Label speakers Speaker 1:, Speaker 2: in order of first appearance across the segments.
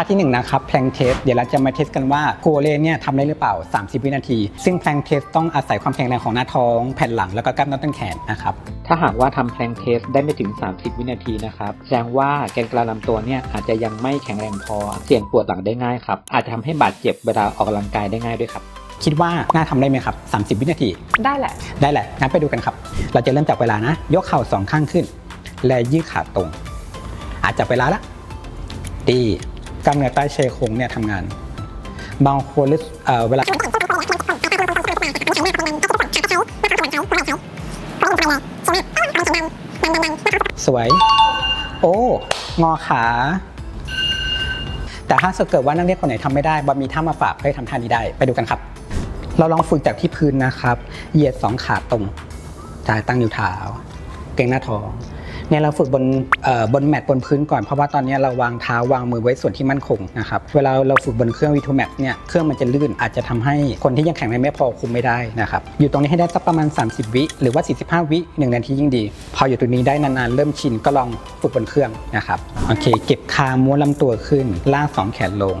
Speaker 1: ท่าที่หนึ่งนะครับแพลงเทสเดี๋ยวเราจะมาเทสกันว่าโกเลเนี่ยทำได้หรือเปล่า 30 วินาที ซึ่งแพลงเทสต้องอาศัยความแข็งแรงของหน้าท้องแผ่นหลังแล้วก็กล้ามเนื้อต้นแขนนะครับ
Speaker 2: ถ้าหากว่าทำแพลงเทสได้ไม่ถึง 30 วินาทีนะครับแสดงว่าแกนกลางลำตัวเนี่ยอาจจะยังไม่แข็งแรงพอเสี่ยงปวดหลังได้ง่ายครับอาจจะทำให้บาดเจ็บเวลาออกกำลังกายได้ง่ายด้วยครับ
Speaker 1: คิดว่าน่าทำได้ไหมครับ 30 วินาที
Speaker 3: ได้แหละ
Speaker 1: ได้แหละ งั้นไปดูกันครับ เราจะเริ่มจากเวลานะ ยกเข่าสองข้างขึ้น และยืดขาตรง อาจจะเวลาละ ดีก ล้ามเนื้อใต้ชายโครงเนี่ยทำงาน บางคนรู้สึกเอ่อเวลาสวย โอ้ งอขา แต่ถ้าเกิดว่านักเรียนคนไหนทำไม่ได้บอมีท่ามาฝากให้ทำท่านี้ได้ ไปดูกันครับ เราลองฝึกจากที่พื้นนะครับ เหยียดสองขาตรงจ่ายตั้งนิ้วเท้า เกรงหน้าท้อง เนี่ยเราฝึกบนบนแมตบนพื้นก่อนเพราะว่าตอนนี้เราวางเท้าวางมือไว้ส่วนที่มั่นคงนะครับเวลาเราฝึกบนเครื่องวีทูแมทเนี่ยเครื่องมันจะลื่นอาจจะทำให้คนที่ยังแข็งแรงไม่พอคุมไม่ได้นะครับอยู่ตรงนี้ให้ได้สักประมาณ 30 วิหรือว่า 45 วิ1นาทียิ่งดี พออยู่ตรงนี้ได้นานๆเริ่มชินก็ลองฝึกบนเครื่องนะครับโอเค เก็บคางม้วนลำตัวขึ้นลากสองแขนลง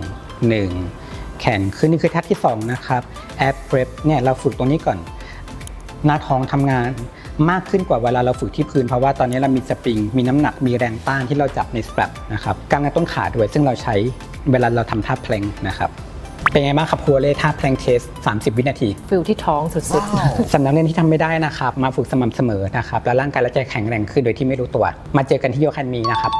Speaker 1: 1 แขนขึ้นนี่คือท่าที่ 2 นะครับแอปเ e รเนี่ยเราฝึกตรงนี้ก่อน หน้าท้องทำงาน มากขึ้นกว่าเวลาเราฝึกที่พื้น เพราะว่าตอนนี้เรามีสปริง มีน้ำหนักมีแรงต้านที่เราจับในส t ร a p นะครับกล้ามเนื้อต้นขาด้วย ซึ่งเราใช้เวลาเราทำท่าเพลงนะครับเป็นไงบ้างครับครัวเล่ท่าเพลงเทส 30 วินาที
Speaker 3: ฟิลที่ท้องสุด
Speaker 1: สำหรับนักเรียนที่ทำไม่ได้นะครับ มาฝึกสม่ำเสมอนะครับ แล้วร่างกายและใจแข็งแรงขึ้นโดยที่ไม่รู้ตัว มาเจอกันที่โยคันมีนะครับ